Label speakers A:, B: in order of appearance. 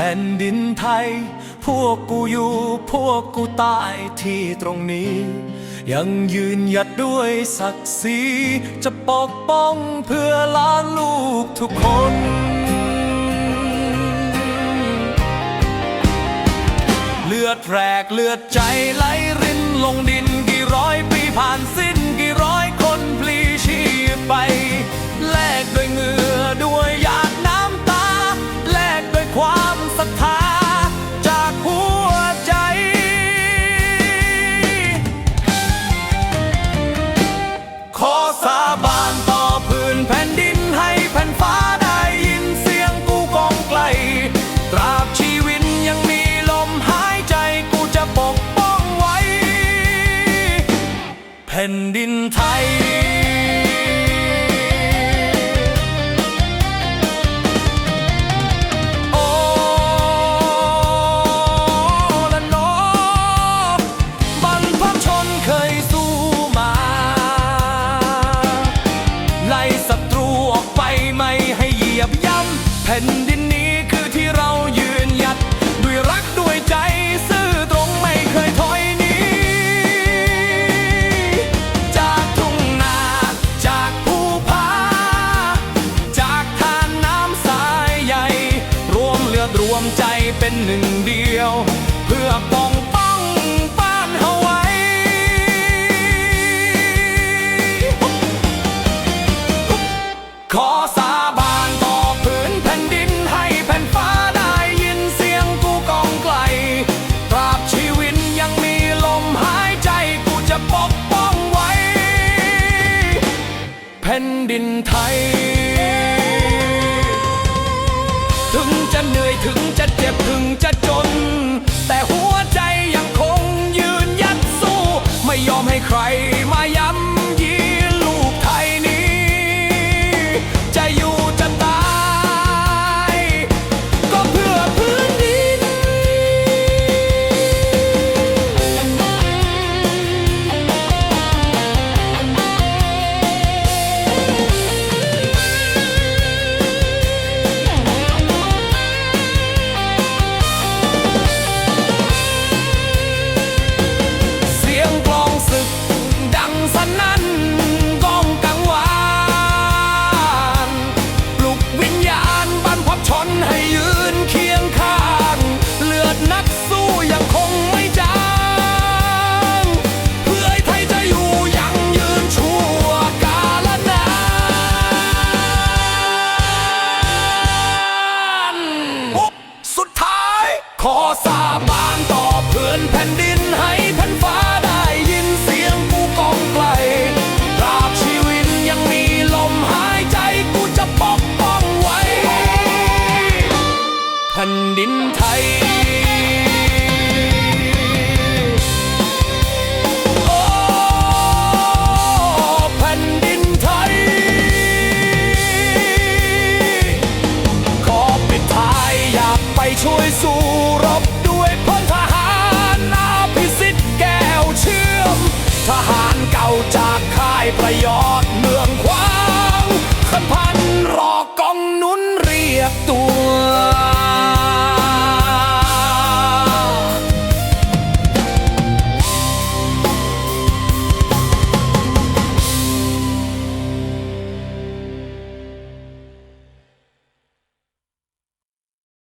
A: แผ่นดินไทย พวกกูอยู่พวกกูตายที่ตรงนี้ ยังยืนหยัดด้วยศักดิ์ศรีจะปกป้องเพื่อล้านลูกทุกคนเลือดแรกเลือดใจไหลรินลงดินกี่ร้อยปีผ่านสิ้นกี่ร้อยคนพลีชีพไป นดินไทย โอ้ละเนอบรรพชนเคยสู้มา ไล่ศัตรูออกไปไม่ให้เหยียบย่ำแผ่น เป็นหนึ่งเดียว เพื่อป้องป้องบ้านเฮาไว้ ขอสาบานต่อพื้นแผ่นดินให้แผ่นฟ้าได้ยินเสียงกูกองไกล ตราบชีวิตยังมีลมหายใจกูจะปกป้องไว้ แผ่นดินไทย ทหารเก่าจากค่ายประยอดเมืองควา